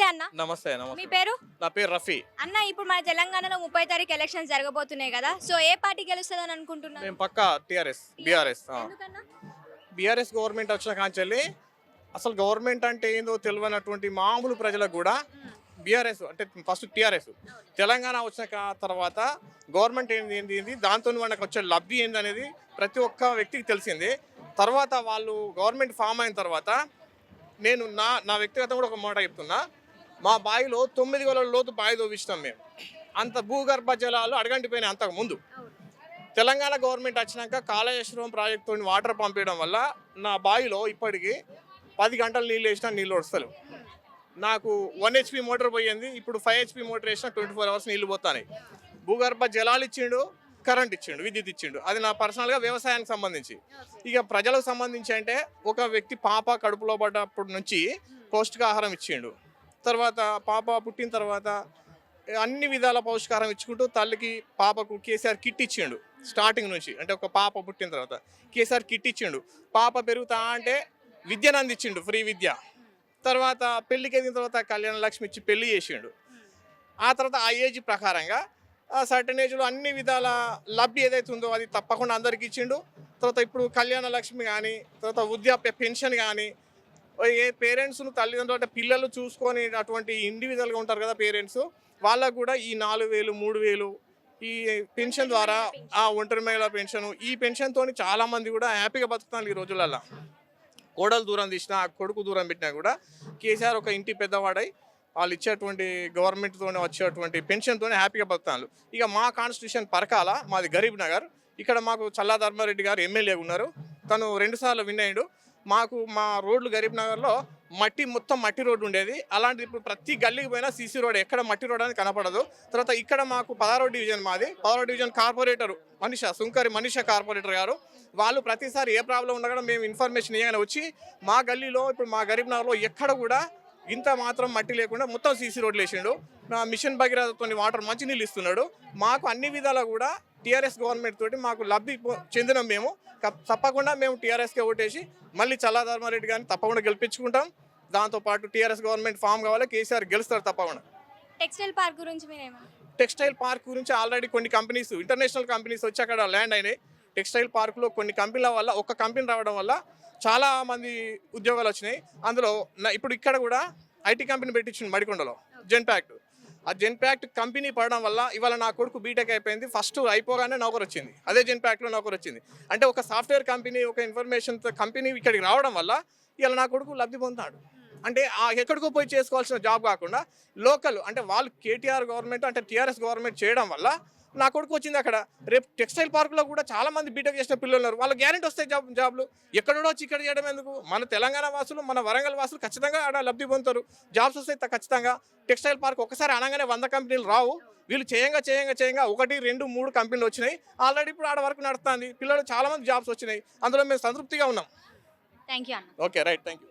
నమస్తే మీ నమస్తే పేరు? నా పేరు రఫీ. అన్న ఇప్పుడు మన తెలంగాణలో ముప్పై తారీఖు ఎలక్షన్స్ జరగబోతున్నాయి కదా సో ఏ పార్టీ గెలుస్తుందని అనుకుంటున్నారు? మేము పక్కా టీఆర్ఎస్ బీఆర్ఎస్ బీఆర్ఎస్ గవర్నమెంట్ వచ్చిన కాంచెల్లి అసలు గవర్నమెంట్ అంటే ఏందో తెలియనటువంటి మామూలు ప్రజలకు కూడా బీఆర్ఎస్ అంటే ఫస్ట్ టీఆర్ఎస్. తెలంగాణ వచ్చిన తర్వాత గవర్నమెంట్ ఏంది ఏంది ఏంది దాంతో మనకు వచ్చే లబ్ధి ఏంది అనేది ప్రతి ఒక్క వ్యక్తికి తెలిసింది. తర్వాత వాళ్ళు గవర్నమెంట్ ఫామ్ అయిన తర్వాత నేను నా నా వ్యక్తిగతం కూడా ఒక మాట చెప్తున్నా. మా బావిలో తొమ్మిది వేల లోతు బావి తవ్విస్తాం మేము. అంత భూగర్భ జలాలు అడగంటిపోయినాయి అంతకు ముందు. తెలంగాణ గవర్నమెంట్ వచ్చినాక కాళేశ్వరం ప్రాజెక్టుతో వాటర్ పంపించడం వల్ల నా బావిలో ఇప్పటికి పది గంటలు నీళ్ళు వేసినా నీళ్ళు వస్తలేవు. నాకు వన్ హెచ్పి మోటార్ పోయింది ఇప్పుడు ఫైవ్ హెచ్పి మోటార్ వేసినా ట్వంటీ ఫోర్ అవర్స్ నీళ్ళు పోతాయి భూగర్భ జలాలు ఇచ్చిండు కరెంట్ ఇచ్చిండు విద్యుత్ ఇచ్చిండు. అది నా పర్సనల్గా వ్యవసాయానికి సంబంధించి. ఇక ప్రజలకు సంబంధించి అంటే ఒక వ్యక్తి పాప కడుపులో పడ్డప్పటి నుంచి పౌష్టికాహారం ఇచ్చిండు. తర్వాత పాప పుట్టిన తర్వాత అన్ని విధాల పౌష్కారం ఇచ్చుకుంటూ తల్లికి పాపకు కేసీఆర్ కిట్ ఇచ్చిండు స్టార్టింగ్ నుంచి. అంటే ఒక పాప పుట్టిన తర్వాత కేసీఆర్ కిట్ ఇచ్చిండు. పాప పెరుగుతా అంటే విద్యను అందించిండు ఫ్రీ విద్య. తర్వాత పెళ్ళికి ఎదిగిన తర్వాత కళ్యాణ లక్ష్మి ఇచ్చి పెళ్ళి చేసిండు. ఆ తర్వాత ఆ ఏజ్ ప్రకారంగా సర్టన్ ఏజ్లో అన్ని విధాల లబ్ధి ఏదైతే ఉందో అది తప్పకుండా అందరికి ఇచ్చిండు. తర్వాత ఇప్పుడు కళ్యాణ లక్ష్మి కానీ తర్వాత వృద్ధాప్య పెన్షన్ కానీ ఏ పేరెంట్స్ను తల్లిదండ్రులు అంటే పిల్లలు చూసుకొని అటువంటి ఇండివిజువల్గా ఉంటారు కదా పేరెంట్స్ వాళ్ళకు కూడా ఈ నాలుగు వేలు మూడు వేలు ఈ పెన్షన్ ద్వారా ఆ ఒంటరి మహిళ పెన్షన్ ఈ పెన్షన్ తోని చాలా మంది కూడా హ్యాపీగా బతుకుతారు ఈ రోజులలో కోడలు దూరం తీసినా కొడుకు దూరం పెట్టినా కూడా కేసీఆర్ ఒక ఇంటి పెద్దవాడై వాళ్ళు ఇచ్చేటువంటి గవర్నమెంట్తోనే వచ్చేటువంటి పెన్షన్తోనే హ్యాపీగా బతుకుతాను ఇక మా కాన్స్టిట్యూషన్ పరకాల మాది గరీబ్ నగర్. ఇక్కడ మాకు చల్లా ధర్మారెడ్డి గారు ఎమ్మెల్యే ఉన్నారు. తను రెండుసార్లు విన్ అయ్యాడు. మాకు మా రోడ్లు గరీబ్ నగర్లో మట్టి మొత్తం మట్టి రోడ్డు ఉండేది. అలాంటిది ఇప్పుడు ప్రతి గల్లీకి పోయినా సీసీ రోడ్ ఎక్కడ మట్టి రోడ్ అనేది కనపడదు. తర్వాత ఇక్కడ మాకు పదహారో డివిజన్ మాది. పదహారో డివిజన్ కార్పొరేటర్ మనిష సుంకరి మనిష కార్పొరేటర్ గారు. వాళ్ళు ప్రతిసారి ఏ ప్రాబ్లం ఉన్నా కూడా మేము ఇన్ఫర్మేషన్ ఇవ్వగానే వచ్చి మా గల్లీలో ఇప్పుడు మా గరీబ్ నగర్లో ఎక్కడ కూడా ఇంత మాత్రం మట్టి లేకుండా మొత్తం సీసీ రోడ్లు వేసిండు. మిషన్ భగీరథతో వాటర్ మంచినీళ్ళు ఇస్తున్నాడు. మాకు అన్ని విధాలా కూడా టీఆర్ఎస్ గవర్నమెంట్ తోటి మాకు లబ్ధి చెందిన మేము. తప్పకుండా మేము టీఆర్ఎస్కే ఓటేసి మళ్ళీ చల్లా ధర్మారెడ్డి గారిని తప్పకుండా గెలిపించుకుంటాం. దాంతోపాటు టీఆర్ఎస్ గవర్నమెంట్ ఫామ్ కావాలి కేసీఆర్ గెలుస్తారు తప్పకుండా. టెక్స్టైల్ పార్క్ గురించి టెక్స్టైల్ పార్క్ గురించి ఆల్రెడీ కొన్ని కంపెనీస్ ఇంటర్నేషనల్ కంపెనీస్ వచ్చి అక్కడ ల్యాండ్ అయినాయి. టెక్స్టైల్ పార్క్లో కొన్ని కంపెనీల వల్ల ఒక కంపెనీ రావడం వల్ల చాలా మంది ఉద్యోగాలు వచ్చినాయి. అందులో ఇప్పుడు ఇక్కడ కూడా ఐటీ కంపెనీ పెట్టించింది మడికొండలో జెన్పాక్ట్ ఆ జెన్పాక్ట్ కంపెనీ పడడం వల్ల ఇవాళ నా కొడుకు బీటెక్ అయిపోయింది. ఫస్ట్ అయిపోగానే నౌకరు వచ్చింది. అదే జెన్పాక్ట్లో నౌకరు వచ్చింది. అంటే ఒక సాఫ్ట్వేర్ కంపెనీ ఒక ఇన్ఫర్మేషన్ కంపెనీ ఇక్కడికి రావడం వల్ల ఇవాళ నా కొడుకు లబ్ధి పొందుతాడు. అంటే ఆ ఎక్కడికో పోయి చేసుకోవాల్సిన జాబ్ కాకుండా లోకల్ అంటే వాళ్ళు కేటీఆర్ గవర్నమెంట్ అంటే టీఆర్ఎస్ గవర్నమెంట్ చేయడం వల్ల నా కొడుకు వచ్చింది అక్కడ. రేపు టెక్స్టైల్ పార్క్లో కూడా చాలా మంది బీటెక్ చేసిన పిల్లలు ఉన్నారు. వాళ్ళ గ్యారెంటీ వస్తాయి జాబ్ జాబ్లు. ఎక్కడో వచ్చి ఇక్కడ చేయడం ఎందుకు? మన తెలంగాణ వాసులు మన వరంగల్ వాసులు ఖచ్చితంగా ఆడ లబ్ధి పొందుతారు. జాబ్స్ వస్తాయి ఖచ్చితంగా. టెక్స్టైల్ పార్క్ ఒకసారి అనగానే వంద కంపెనీలు రావు. వీళ్ళు చేయంగా చేయంగా చేయంగా ఒకటి రెండు మూడు కంపెనీలు వచ్చినాయి. ఆల్రెడీ ఇప్పుడు ఆడ వరకు నడుస్తుంది. పిల్లలు చాలా మంది జాబ్స్ వచ్చినాయి. అందులో మేము సంతృప్తిగా ఉన్నాం. Thank you okay right thank you